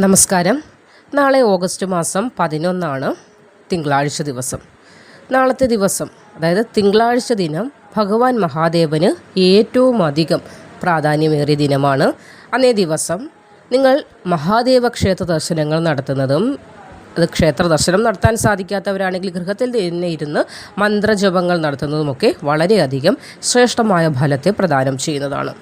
നമസ്കാരം. നാളെ ഓഗസ്റ്റ് മാസം പതിനൊന്നാണ് തിങ്കളാഴ്ച ദിവസം. നാളത്തെ ദിവസം അതായത് തിങ്കളാഴ്ച ദിനം ഭഗവാൻ മഹാദേവന് ഏറ്റവും അധികം പ്രാധാന്യമേറിയ ദിനമാണ് അന്നേ ദിവസം. നിങ്ങൾ മഹാദേവ ക്ഷേത്ര ദർശനങ്ങൾ നടത്തുന്നതും അത് ക്ഷേത്ര ദർശനം നടത്താൻ സാധിക്കാത്തവരാണെങ്കിൽ ഗൃഹത്തിൽ തന്നെ ഇരുന്ന് മന്ത്രജപങ്ങൾ നടത്തുന്നതുമൊക്കെ വളരെയധികം ശ്രേഷ്ഠമായ ഫലത്തെ പ്രദാനം ചെയ്യുന്നതാണ്.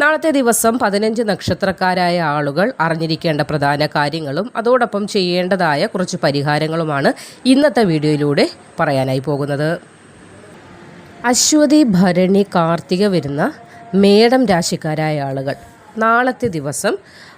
നാളത്തെ ദിവസം പതിനഞ്ച് നക്ഷത്രക്കാരായ ആളുകൾ അറിഞ്ഞിരിക്കേണ്ട പ്രധാന കാര്യങ്ങളും അതോടൊപ്പം ചെയ്യേണ്ടതായ കുറച്ച് പരിഹാരങ്ങളുമാണ് ഇന്നത്തെ വീഡിയോയിലൂടെ പറയാനായി പോകുന്നത്. അശ്വതി ഭരണി കാർത്തിക വരുന്ന മേടം രാശിക്കാരായ ആളുകൾ നാളത്തെ ദിവസം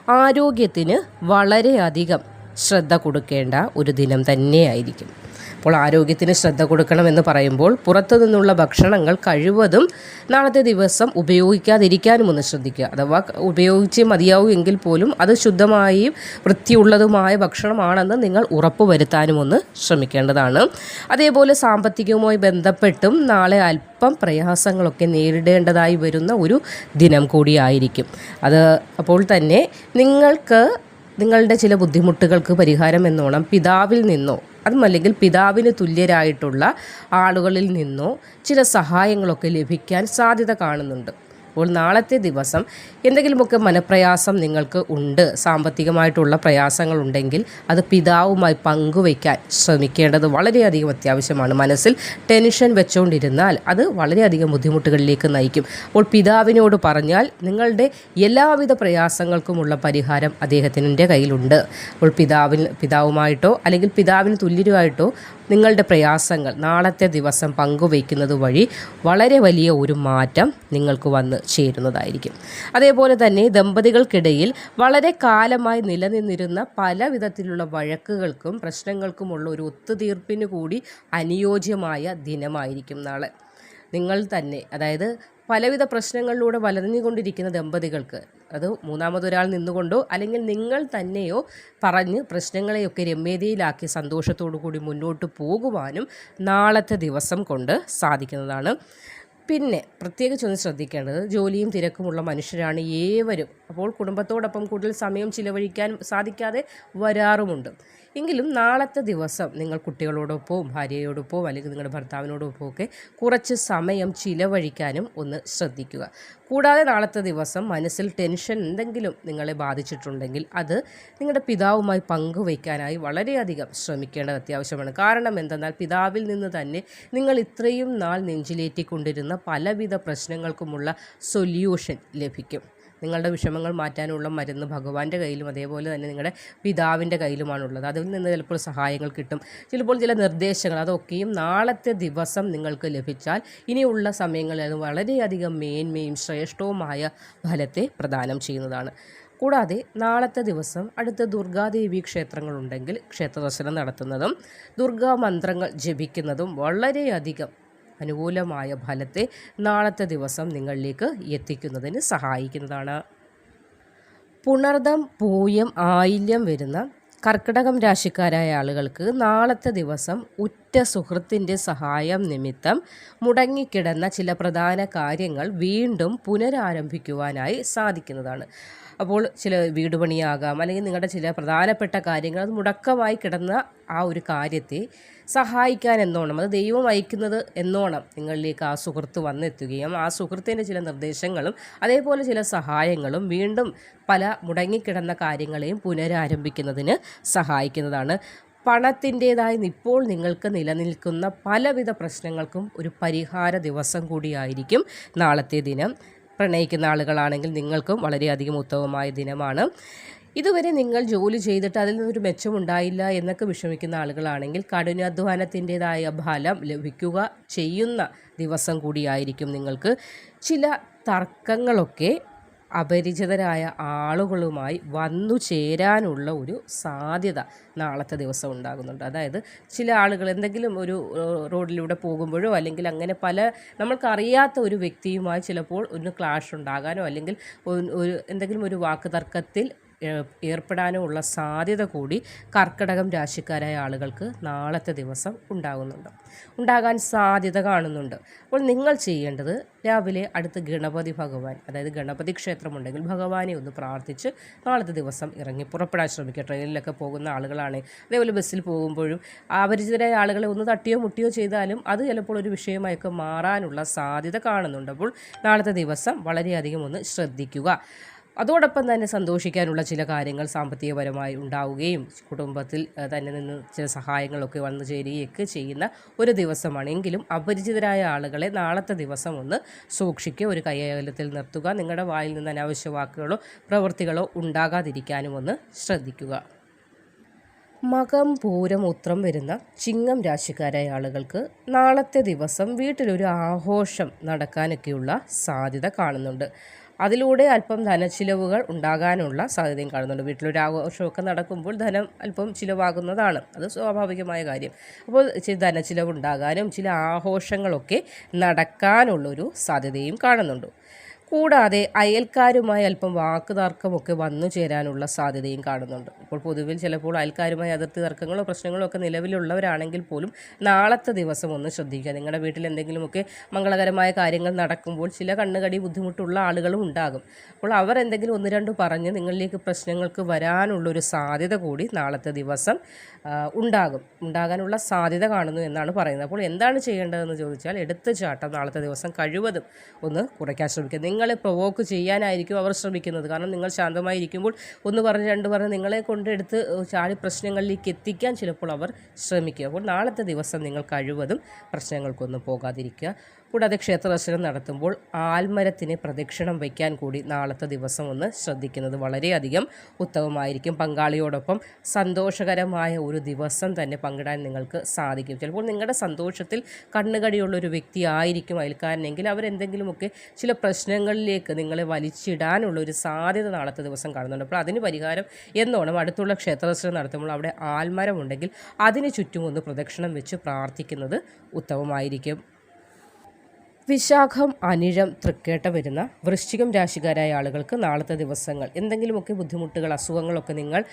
ആരോഗ്യത്തിന് വളരെയധികം ശ്രദ്ധ കൊടുക്കേണ്ട ഒരു ദിനം തന്നെയായിരിക്കും. അപ്പോൾ ആരോഗ്യത്തിന് ശ്രദ്ധ കൊടുക്കണമെന്ന് പറയുമ്പോൾ പുറത്തു നിന്നുള്ള ഭക്ഷണങ്ങൾ കഴിവതും നാളത്തെ ദിവസം ഉപയോഗിക്കാതിരിക്കാനും ഒന്ന് ശ്രദ്ധിക്കുക. അഥവാ ഉപയോഗിച്ച് മതിയാവുമെങ്കിൽ പോലും അത് ശുദ്ധമായും വൃത്തിയുള്ളതുമായ ഭക്ഷണമാണെന്ന് നിങ്ങൾ ഉറപ്പുവരുത്താനും ഒന്ന് ശ്രമിക്കേണ്ടതാണ്. അതേപോലെ സാമ്പത്തികവുമായി ബന്ധപ്പെട്ടും നാളെ അല്പം പ്രയാസങ്ങളൊക്കെ നേരിടേണ്ടതായി വരുന്ന ഒരു ദിനം കൂടിയായിരിക്കും. അത് അപ്പോൾ തന്നെ നിങ്ങൾക്ക് നിങ്ങളുടെ ചില ബുദ്ധിമുട്ടുകൾക്ക് പരിഹാരം എന്നോണം പിതാവിൽ നിന്നോ അതുമല്ലെങ്കിൽ പിതാവിന് തുല്യരായിട്ടുള്ള ആളുകളിൽ നിന്നോ ചില സഹായങ്ങളൊക്കെ ലഭിക്കാൻ സാധ്യത കാണുന്നുണ്ട്. അപ്പോൾ നാളത്തെ ദിവസം എന്തെങ്കിലുമൊക്കെ മനപ്രയാസം നിങ്ങൾക്ക് ഉണ്ട് സാമ്പത്തികമായിട്ടുള്ള പ്രയാസങ്ങളുണ്ടെങ്കിൽ അത് പിതാവുമായി പങ്കുവയ്ക്കാൻ ശ്രമിക്കേണ്ടത് വളരെയധികം അത്യാവശ്യമാണ്. മനസ്സിൽ ടെൻഷൻ വെച്ചുകൊണ്ടിരുന്നാൽ അത് വളരെയധികം ബുദ്ധിമുട്ടുകളിലേക്ക് നയിക്കും. അപ്പോൾ പിതാവിനോട് പറഞ്ഞാൽ നിങ്ങളുടെ എല്ലാവിധ പ്രയാസങ്ങൾക്കുമുള്ള പരിഹാരം അദ്ദേഹത്തിന്റെ കയ്യിലുണ്ട്. അപ്പോൾ പിതാവിൽ പിതാവുമായിട്ടോ അല്ലെങ്കിൽ പിതാവിന് തുല്യരുമായിട്ടോ നിങ്ങളുടെ പ്രയാസങ്ങൾ നാളത്തെ ദിവസം പങ്കുവയ്ക്കുന്നത് വഴി വളരെ വലിയ ഒരു മാറ്റം നിങ്ങൾക്ക് വന്ന് ചേരുന്നതായിരിക്കും. അതേപോലെ തന്നെ ദമ്പതികൾക്കിടയിൽ വളരെ കാലമായി നിലനിന്നിരുന്ന പല വിധത്തിലുള്ള വഴക്കുകൾക്കും പ്രശ്നങ്ങൾക്കുമുള്ള ഒരു ഒത്തുതീർപ്പിന് കൂടി അനുയോജ്യമായ ദിനമായിരിക്കും നാളെ. നിങ്ങൾ തന്നെ അതായത് പലവിധ പ്രശ്നങ്ങളിലൂടെ വലഞ്ഞുകൊണ്ടിരിക്കുന്ന ദമ്പതികൾക്ക് അത് മൂന്നാമതൊരാൾ നിന്നുകൊണ്ടോ അല്ലെങ്കിൽ നിങ്ങൾ തന്നെയോ പറഞ്ഞ് പ്രശ്നങ്ങളെയൊക്കെ രമ്യതയിലാക്കി സന്തോഷത്തോടു കൂടി മുന്നോട്ട് പോകുവാനും നാളത്തെ ദിവസം കൊണ്ട് സാധിക്കുന്നതാണ്. പിന്നെ പ്രത്യേകിച്ച് ഒന്ന് ശ്രദ്ധിക്കേണ്ടത് ജോലിയും തിരക്കുമുള്ള മനുഷ്യരാണ് ഏവരും. അപ്പോൾ കുടുംബത്തോടൊപ്പം കൂടുതൽ സമയം ചിലവഴിക്കാൻ സാധിക്കാതെ വരാറുമുണ്ട്. എങ്കിലും നാളത്തെ ദിവസം നിങ്ങൾ കുട്ടികളോടൊപ്പവും ഭാര്യയോടൊപ്പവും അല്ലെങ്കിൽ നിങ്ങളുടെ ഭർത്താവിനോടൊപ്പം ഒക്കെ കുറച്ച് സമയം ചിലവഴിക്കാനും ഒന്ന് ശ്രദ്ധിക്കുക. കൂടാതെ നാളത്തെ ദിവസം മനസ്സിൽ ടെൻഷൻ എന്തെങ്കിലും നിങ്ങളെ ബാധിച്ചിട്ടുണ്ടെങ്കിൽ അത് നിങ്ങളുടെ പിതാവുമായി പങ്കുവയ്ക്കാനായി വളരെയധികം ശ്രമിക്കേണ്ടത് അത്യാവശ്യമാണ്. കാരണം എന്തെന്നാൽ പിതാവിൽ നിന്ന് തന്നെ നിങ്ങൾ ഇത്രയും നാൾ നെഞ്ചിലേറ്റിക്കൊണ്ടിരുന്ന പലവിധ പ്രശ്നങ്ങൾക്കുമുള്ള സൊല്യൂഷൻ ലഭിക്കും. നിങ്ങളുടെ വിഷമങ്ങൾ മാറ്റാനുള്ള മരുന്ന് ഭഗവാന്റെ കയ്യിലും അതേപോലെ തന്നെ നിങ്ങളുടെ പിതാവിന്റെ കയ്യിലുമാണുള്ളത്. അതിൽ നിന്ന് ചിലപ്പോൾ സഹായങ്ങൾ കിട്ടും. ചിലപ്പോൾ ചില നിർദ്ദേശങ്ങൾ അതൊക്കെയും നാളത്തെ ദിവസം നിങ്ങൾക്ക് ലഭിച്ചാൽ ഇനിയുള്ള സമയങ്ങളിൽ വളരെയധികം മേന്മയും ശ്രേഷ്ഠവുമായ ഫലത്തെ പ്രദാനം ചെയ്യുന്നതാണ്. കൂടാതെ നാളത്തെ ദിവസം അടുത്ത ദുർഗാദേവി ക്ഷേത്രങ്ങളുണ്ടെങ്കിൽ ക്ഷേത്ര ദർശനം നടത്തുന്നതും ദുർഗാ മന്ത്രങ്ങൾ ജപിക്കുന്നതും വളരെയധികം അനുകൂലമായ ഫലത്തെ നാളത്തെ ദിവസം നിങ്ങളിലേക്ക് എത്തിക്കുന്നതിന് സഹായിക്കുന്നതാണ്. പുണർദം പൂയം ആയില്യം വരുന്ന കർക്കിടകം രാശിക്കാരായ ആളുകൾക്ക് നാളത്തെ ദിവസം ഉറ്റ സുഹൃത്തിന്റെ സഹായം നിമിത്തം മുടങ്ങിക്കിടന്ന ചില പ്രധാന കാര്യങ്ങൾ വീണ്ടും പുനരാരംഭിക്കുവാനായി സാധിക്കുന്നതാണ്. അപ്പോൾ ചില വീട് പണിയാകാം അല്ലെങ്കിൽ നിങ്ങളുടെ ചില പ്രധാനപ്പെട്ട കാര്യങ്ങൾ അത് മുടക്കമായി കിടന്ന ആ ഒരു കാര്യത്തെ സഹായിക്കാൻ എന്നോണം അത് ദൈവം അയക്കുന്നത് എന്നോണം നിങ്ങളിലേക്ക് ആ സുഹൃത്ത് വന്നെത്തുകയും ആ സുഹൃത്തിന്റെ ചില നിർദ്ദേശങ്ങളും അതേപോലെ ചില സഹായങ്ങളും വീണ്ടും പല മുടങ്ങിക്കിടന്ന കാര്യങ്ങളെയും പുനരാരംഭിക്കുന്നതിന് സഹായിക്കുന്നതാണ്. പണത്തിന്റേതായി ഇപ്പോൾ നിങ്ങൾക്ക് നിലനിൽക്കുന്ന പലവിധ പ്രശ്നങ്ങൾക്കും ഒരു പരിഹാര ദിവസം കൂടിയായിരിക്കും നാളത്തെ ദിനം. പ്രണയിക്കുന്ന ആളുകളാണെങ്കിൽ നിങ്ങൾക്കും വളരെയധികം ഉത്തമമായ ദിനമാണ്. ഇതുവരെ നിങ്ങൾ ജോലി ചെയ്തിട്ട് അതിൽ നിന്നൊരു മെച്ചമുണ്ടായില്ല എന്നൊക്കെ വിഷമിക്കുന്ന ആളുകളാണെങ്കിൽ കഠിനാധ്വാനത്തിന്റെതായ ഫലം ലഭിക്കുക ചെയ്യുന്ന ദിവസം കൂടിയായിരിക്കും നിങ്ങൾക്ക്. ചില തർക്കങ്ങളൊക്കെ അപരിചിതരായ ആളുകളുമായി വന്നു ചേരാനുള്ള ഒരു സാധ്യത നാളത്തെ ദിവസം ഉണ്ടാകുന്നുണ്ട്. അതായത് ചില ആളുകൾ എന്തെങ്കിലും ഒരു റോഡിലൂടെ പോകുമ്പോഴോ അല്ലെങ്കിൽ അങ്ങനെ പല നമ്മൾക്കറിയാത്ത ഒരു വ്യക്തിയുമായി ചിലപ്പോൾ ഒന്ന് ക്ലാഷ് ഉണ്ടാകാനോ അല്ലെങ്കിൽ ഒരു എന്തെങ്കിലും ഒരു വാക്ക് തർക്കത്തിൽ ഏർപ്പെടാനോ ഉള്ള സാധ്യത കൂടി കർക്കിടകം രാശിക്കാരായ ആളുകൾക്ക് നാളത്തെ ദിവസം ഉണ്ടാകുന്നുണ്ട്. ഉണ്ടാകാൻ സാധ്യത കാണുന്നുണ്ട്. അപ്പോൾ നിങ്ങൾ ചെയ്യേണ്ടത് രാവിലെ അടുത്ത് ഗണപതി ഭഗവാൻ അതായത് ഗണപതി ക്ഷേത്രമുണ്ടെങ്കിൽ ഭഗവാനെ ഒന്ന് പ്രാർത്ഥിച്ച് നാളത്തെ ദിവസം ഇറങ്ങി പുറപ്പെടാൻ ശ്രമിക്കുക. ട്രെയിനിലൊക്കെ പോകുന്ന ആളുകളാണ്. അതേപോലെ ബസ്സിൽ പോകുമ്പോഴും അപരിചിതരായ ആളുകളെ ഒന്ന് തട്ടിയോ മുട്ടിയോ ചെയ്താലും അത് ചിലപ്പോൾ ഒരു വിഷയമായൊക്കെ മാറാനുള്ള സാധ്യത കാണുന്നുണ്ട്. അപ്പോൾ നാളത്തെ ദിവസം വളരെയധികം ഒന്ന് ശ്രദ്ധിക്കുക. അതോടൊപ്പം തന്നെ സന്തോഷിക്കാനുള്ള ചില കാര്യങ്ങൾ സാമ്പത്തികപരമായി ഉണ്ടാവുകയും കുടുംബത്തിൽ തന്നെ നിന്ന് ചില സഹായങ്ങളൊക്കെ വന്നു ചേരുകയൊക്കെ ചെയ്യുന്ന ഒരു ദിവസമാണെങ്കിലും അപരിചിതരായ ആളുകളെ നാളത്തെ ദിവസം ഒന്ന് സൂക്ഷിക്കുക ഒരു കൈയകലത്തിൽ നിർത്തുക നിങ്ങളുടെ വായിൽ നിന്ന് അനാവശ്യ വാക്കുകളോ പ്രവൃത്തികളോ ഉണ്ടാകാതിരിക്കാനും ഒന്ന് ശ്രദ്ധിക്കുക. മകം പൂരം ഉത്രം വരുന്ന ചിങ്ങം രാശിക്കാരായ ആളുകൾക്ക് നാളത്തെ ദിവസം വീട്ടിലൊരു ആഘോഷം നടക്കാനൊക്കെയുള്ള സാധ്യത കാണുന്നുണ്ട്. അതിലൂടെ അല്പം ധനച്ചിലവുകൾ ഉണ്ടാകാനുള്ള സാധ്യതയും കാണുന്നുണ്ട്. വീട്ടിലൊരു ആഘോഷമൊക്കെ നടക്കുമ്പോൾ ധനം അല്പം ചിലവാകുന്നതാണ്. അത് സ്വാഭാവികമായ കാര്യം. അപ്പോൾ ചില ധനച്ചിലവുണ്ടാകാനും ചില ആഘോഷങ്ങളൊക്കെ നടക്കാനുള്ളൊരു സാധ്യതയും കാണുന്നുണ്ട്. കൂടാതെ അയൽക്കാരുമായി അല്പം വാക്കുതർക്കമൊക്കെ വന്നു ചേരാനുള്ള സാധ്യതയും കാണുന്നുണ്ട്. ഇപ്പോൾ പൊതുവിൽ ചിലപ്പോൾ അയൽക്കാരുമായി അതിർത്തി തർക്കങ്ങളോ പ്രശ്നങ്ങളോ ഒക്കെ നിലവിലുള്ളവരാണെങ്കിൽ പോലും നാളത്തെ ദിവസം ഒന്ന് ശ്രദ്ധിക്കുക. നിങ്ങളുടെ വീട്ടിൽ എന്തെങ്കിലുമൊക്കെ മംഗളകരമായ കാര്യങ്ങൾ നടക്കുമ്പോൾ ചില കണ്ണുകടി ബുദ്ധിമുട്ടുള്ള ആളുകളും ഉണ്ടാകും. അപ്പോൾ അവർ എന്തെങ്കിലും ഒന്ന് രണ്ട് പറഞ്ഞ് നിങ്ങളിലേക്ക് പ്രശ്നങ്ങൾക്ക് വരാനുള്ളൊരു സാധ്യത കൂടി നാളത്തെ ദിവസം ഉണ്ടാകും. ഉണ്ടാകാനുള്ള സാധ്യത കാണുന്നു എന്നാണ് പറയുന്നത്. അപ്പോൾ എന്താണ് ചെയ്യേണ്ടതെന്ന് ചോദിച്ചാൽ എടുത്തു ചാട്ടം നാളത്തെ ദിവസം കഴിവതും ഒന്ന് കുറയ്ക്കാൻ ശ്രമിക്കുക. നിങ്ങളെ പ്രൊവോക്ക് ചെയ്യാനായിരിക്കും അവർ ശ്രമിക്കുന്നത്. കാരണം നിങ്ങൾ ശാന്തമായി ഇരിക്കുമ്പോൾ ഒന്ന് പറഞ്ഞ് രണ്ട് പറഞ്ഞ് നിങ്ങളെ കൊണ്ടെടുത്ത് ചാടി പ്രശ്നങ്ങളിലേക്ക് എത്തിക്കാൻ ചിലപ്പോൾ അവർ ശ്രമിക്കും. അപ്പോൾ നാളത്തെ ദിവസം നിങ്ങൾ കഴിവതും പ്രശ്നങ്ങൾക്കൊന്നും പോകാതിരിക്കുക. കൂടാതെ ക്ഷേത്ര ദർശനം നടത്തുമ്പോൾ ആൽമരത്തിന് പ്രദക്ഷിണം വയ്ക്കാൻ കൂടി നാളത്തെ ദിവസം ഒന്ന് ശ്രദ്ധിക്കുന്നത് വളരെയധികം ഉത്തമമായിരിക്കും. പങ്കാളിയോടൊപ്പം സന്തോഷകരമായ ഒരു ദിവസം തന്നെ പങ്കിടാൻ നിങ്ങൾക്ക് സാധിക്കും. ചിലപ്പോൾ നിങ്ങളുടെ സന്തോഷത്തിൽ കണ്ണുകടിയുള്ള ഒരു വ്യക്തി ആയിരിക്കും അയൽക്കാരനെങ്കിൽ അവരെന്തെങ്കിലുമൊക്കെ ചില പ്രശ്നങ്ങളിലേക്ക് നിങ്ങളെ വലിച്ചിടാനുള്ള ഒരു സാധ്യത നാളത്തെ ദിവസം കാണുന്നുണ്ട്. അപ്പോൾ അതിന് പരിഹാരം എന്നോണം അടുത്തുള്ള ക്ഷേത്ര ദർശനം നടത്തുമ്പോൾ അവിടെ ആൽമരമുണ്ടെങ്കിൽ അതിന് ചുറ്റും ഒന്ന് പ്രദക്ഷിണം വെച്ച് പ്രാർത്ഥിക്കുന്നത് ഉത്തമമായിരിക്കും. വിശാഖം അനിഴം തൃക്കേട്ട വരുന്ന വൃശ്ചികം രാശിക്കാരായ ആളുകൾക്ക് നാളത്തെ ദിവസങ്ങൾ. എന്തെങ്കിലുമൊക്കെ ബുദ്ധിമുട്ടുകൾ അസുഖങ്ങളൊക്കെ നിങ്ങൾ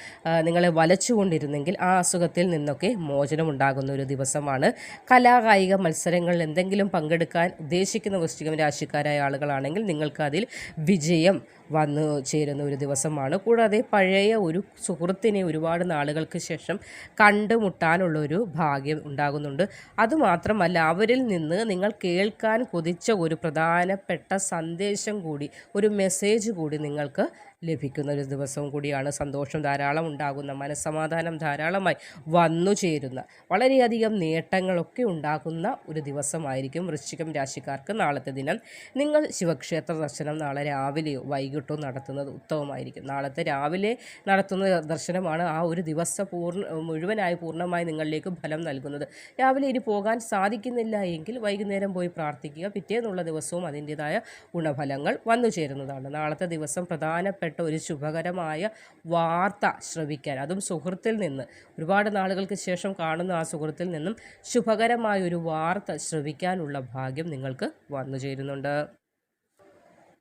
നിങ്ങളെ വലച്ചുകൊണ്ടിരുന്നെങ്കിൽ ആ അസുഖത്തിൽ നിന്നൊക്കെ മോചനം ഉണ്ടാകുന്ന ഒരു ദിവസമാണ്. കലാകായിക മത്സരങ്ങളിൽ എന്തെങ്കിലും പങ്കെടുക്കാൻ ഉദ്ദേശിക്കുന്ന വൃശ്ചികം രാശിക്കാരായ ആളുകളാണെങ്കിൽ നിങ്ങൾക്ക് അതിൽ വിജയം വന്നു ചേരുന്ന ഒരു ദിവസമാണ്. കൂടാതെ പഴയ ഒരു സുഹൃത്തിനെ ഒരുപാട് നാളുകൾക്ക് ശേഷം കണ്ടുമുട്ടാനുള്ള ഒരു ഭാഗ്യം ഉണ്ടാകുന്നുണ്ട്. അതുമാത്രമല്ല അവരിൽ നിന്ന് നിങ്ങൾ കേൾക്കാൻ കൊതിച്ച ഒരു പ്രധാനപ്പെട്ട സന്ദേശം കൂടി ഒരു മെസ്സേജ് കൂടി നിങ്ങൾക്ക് ലഭിക്കുന്ന ഒരു ദിവസവും കൂടിയാണ് സന്തോഷം ധാരാളം ഉണ്ടാകുന്ന മനസ്സമാധാനം ധാരാളമായി വന്നു ചേരുന്ന വളരെയധികം നേട്ടങ്ങളൊക്കെ ഉണ്ടാകുന്ന ഒരു ദിവസമായിരിക്കും വൃശ്ചികം രാശിക്കാർക്ക് നാളത്തെ ദിനം. നിങ്ങൾ ശിവക്ഷേത്ര ദർശനം നാളെ രാവിലെയോ വൈകിട്ടോ നടത്തുന്നത് ഉത്തമമായിരിക്കും. നാളത്തെ രാവിലെ നടത്തുന്ന ദർശനമാണ് ആ ഒരു ദിവസം പൂർണ മുഴുവനായി പൂർണമായി നിങ്ങളിലേക്ക് ഫലം നൽകുന്നത്. രാവിലെ ഇനി പോകാൻ സാധിക്കുന്നില്ല എങ്കിൽ വൈകുന്നേരം പോയി പ്രാർത്ഥിക്കുക. പിറ്റേന്നുള്ള ദിവസവും അതിന്റേതായ ഗുണഫലങ്ങൾ വന്നു ചേരുന്നതാണ്. നാളത്തെ ദിവസം പ്രധാനപ്പെട്ട ഒരു ശുഭകരമായ വാർത്ത ശ്രവിക്കാൻ. അതും സുഹൃത്തിൽ നിന്ന്. ഒരുപാട് നാളുകൾക്ക് ശേഷം കാണുന്ന ആ സുഹൃത്തിൽ നിന്നും ശുഭകരമായ ഒരു വാർത്ത ശ്രവിക്കാനുള്ള ഭാഗ്യം നിങ്ങൾക്ക് വന്നു ചേരുന്നുണ്ട്.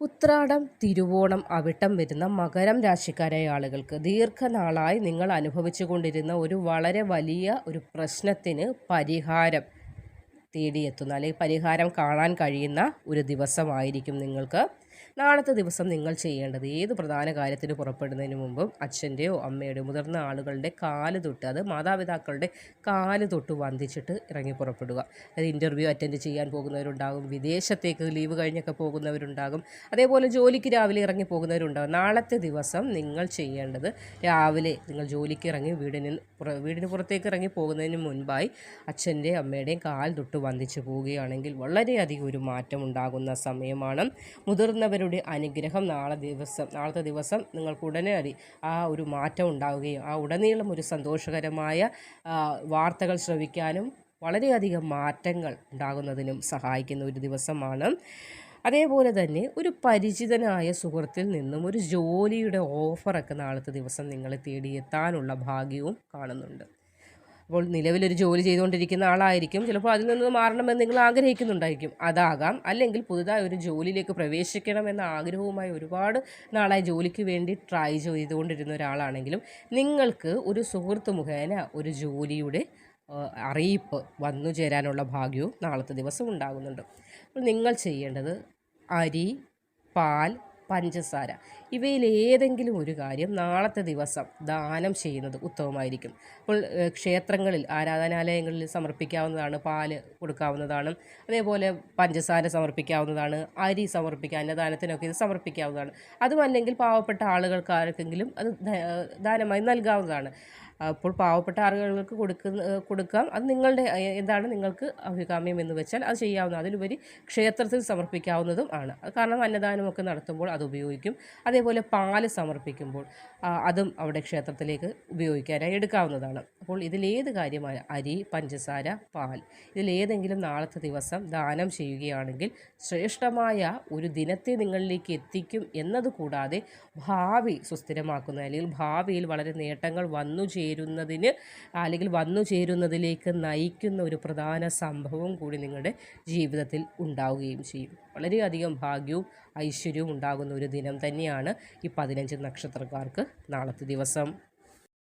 ഉത്രാടം തിരുവോണം അവിട്ടം വരുന്ന മകരം രാശിക്കാരായ ആളുകൾക്ക് ദീർഘനാളായി നിങ്ങൾ അനുഭവിച്ചു കൊണ്ടിരുന്ന ഒരു വളരെ വലിയ ഒരു പ്രശ്നത്തിന് പരിഹാരം തേടിയെത്തുന്ന അല്ലെങ്കിൽ പരിഹാരം കാണാൻ കഴിയുന്ന ഒരു ദിവസമായിരിക്കും നിങ്ങൾക്ക് നാളത്തെ ദിവസം നിങ്ങൾ ചെയ്യേണ്ടത് ഏത് പ്രധാന കാര്യത്തിന് പുറപ്പെടുന്നതിന് മുമ്പും അച്ഛന്റെയോ അമ്മയുടെയോ മുതിർന്ന ആളുകളുടെ കാൽ തൊട്ട് അത് മാതാപിതാക്കളുടെ കാൽ തൊട്ട് വന്ദിച്ചിട്ട് ഇറങ്ങി പുറപ്പെടുക. അത് ഇന്റർവ്യൂ അറ്റൻഡ് ചെയ്യാൻ പോകുന്നവരുണ്ടാകും വിദേശത്തേക്ക് ലീവ് കഴിഞ്ഞൊക്കെ പോകുന്നവരുണ്ടാകും അതേപോലെ ജോലിക്ക് രാവിലെ ഇറങ്ങി പോകുന്നവരുണ്ടാകും. നാളത്തെ ദിവസം നിങ്ങൾ ചെയ്യേണ്ടത് രാവിലെ നിങ്ങൾ ജോലിക്ക് ഇറങ്ങി വീടിന് വീടിന് പുറത്തേക്ക് ഇറങ്ങി പോകുന്നതിന് മുൻപായി അച്ഛന്റെയും അമ്മയുടെയും കാൽ തൊട്ട് വന്ദിച്ചു പോവുകയാണെങ്കിൽ വളരെയധികം ഒരു മാറ്റം ഉണ്ടാകുന്ന സമയമാണ് മുതിർന്നവരുടെ അനുഗ്രഹം നാളെ ദിവസം നാളത്തെ ദിവസം നിങ്ങൾക്ക് ഉടനെ ആ ഒരു മാറ്റം ഉണ്ടാവുകയും ആ ഉടനീളം ഒരു സന്തോഷകരമായ വാർത്തകൾ ശ്രവിക്കാനും വളരെയധികം മാറ്റങ്ങൾ ഉണ്ടാകുന്നതിനും സഹായിക്കുന്ന ഒരു ദിവസമാണ്. അതേപോലെ തന്നെ ഒരു പരിചിതനായ സുഹൃത്തിൽ നിന്നും ഒരു ജോലിയുടെ ഓഫറൊക്കെ നാളത്തെ ദിവസം നിങ്ങളെ തേടിയെത്താനുള്ള ഭാഗ്യവും കാണുന്നുണ്ട്. അപ്പോൾ നിലവിലൊരു ജോലി ചെയ്തുകൊണ്ടിരിക്കുന്ന ആളായിരിക്കും. ചിലപ്പോൾ അതിൽ നിന്ന് മാറണമെന്ന് നിങ്ങൾ ആഗ്രഹിക്കുന്നുണ്ടായിരിക്കും. അതാകാം. അല്ലെങ്കിൽ പുതുതായി ഒരു ജോലിയിലേക്ക് പ്രവേശിക്കണമെന്ന ആഗ്രഹവുമായി ഒരുപാട് നാളായി ജോലിക്ക് വേണ്ടി ട്രൈ ചെയ്തുകൊണ്ടിരുന്ന ഒരാളാണെങ്കിലും നിങ്ങൾക്ക് ഒരു സുഹൃത്ത് മുഖേന ഒരു ജോലിയുടെ അറിയിപ്പ് വന്നു ചേരാനുള്ള ഭാഗ്യവും നാളത്തെ ദിവസം ഉണ്ടാകുന്നുണ്ട്. അപ്പോൾ നിങ്ങൾ ചെയ്യേണ്ടത് അരി പാൽ പഞ്ചസാര. ഇവയിൽ ഏതെങ്കിലും ഒരു കാര്യം നാളത്തെ ദിവസം ദാനം ചെയ്യുന്നത് ഉത്തമമായിരിക്കും. അപ്പോൾ ക്ഷേത്രങ്ങളിൽ ആരാധനാലയങ്ങളിൽ സമർപ്പിക്കാവുന്നതാണ് പാൽ കൊടുക്കാവുന്നതാണ് അതേപോലെ പഞ്ചസാര സമർപ്പിക്കാവുന്നതാണ് അരി സമർപ്പിക്കുക അന്നദാനത്തിനൊക്കെ ഇത് സമർപ്പിക്കാവുന്നതാണ്. അതുമല്ലെങ്കിൽ പാവപ്പെട്ട ആളുകൾക്ക് ആർക്കെങ്കിലും അത് ദാനമായി നൽകാവുന്നതാണ്. അപ്പോൾ പാവപ്പെട്ട ആളുകൾക്ക് കൊടുക്കുന്ന കൊടുക്കാം. അത് നിങ്ങളുടെ എന്താണ് നിങ്ങൾക്ക് അഭികാമ്യം എന്ന് വെച്ചാൽ അത് ചെയ്യാവുന്ന അതിലുപരി ക്ഷേത്രത്തിൽ സമർപ്പിക്കാവുന്നതും ആണ്. കാരണം അന്നദാനമൊക്കെ നടത്തുമ്പോൾ അത് ഉപയോഗിക്കും. അതേപോലെ പാൽ സമർപ്പിക്കുമ്പോൾ അതും അവിടെ ക്ഷേത്രത്തിലേക്ക് ഉപയോഗിക്കാനായി എടുക്കാവുന്നതാണ്. അപ്പോൾ ഇതിലേത് കാര്യമായ അരി പഞ്ചസാര പാൽ ഇതിലേതെങ്കിലും നാളത്തെ ദിവസം ദാനം ചെയ്യുകയാണെങ്കിൽ ശ്രേഷ്ഠമായ ഒരു ദിനത്തെ നിങ്ങളിലേക്ക് എത്തിക്കും എന്നതുകൂടാതെ ഭാവി സുസ്ഥിരമാക്കുന്ന അല്ലെങ്കിൽ ഭാവിയിൽ വളരെ നേട്ടങ്ങൾ വന്നു ചേരുന്നതിന് അല്ലെങ്കിൽ വന്നു ചേരുന്നതിലേക്ക് നയിക്കുന്ന ഒരു പ്രധാന സംഭവം കൂടി നിങ്ങളുടെ ജീവിതത്തിൽ ഉണ്ടാവുകയും ചെയ്യും. വളരെയധികം ഭാഗ്യവും ഐശ്വര്യവും ഉണ്ടാകുന്ന ഒരു ദിനം തന്നെയാണ് ഈ പതിനഞ്ച് നക്ഷത്രക്കാർക്ക് നാളത്തെ ദിവസം.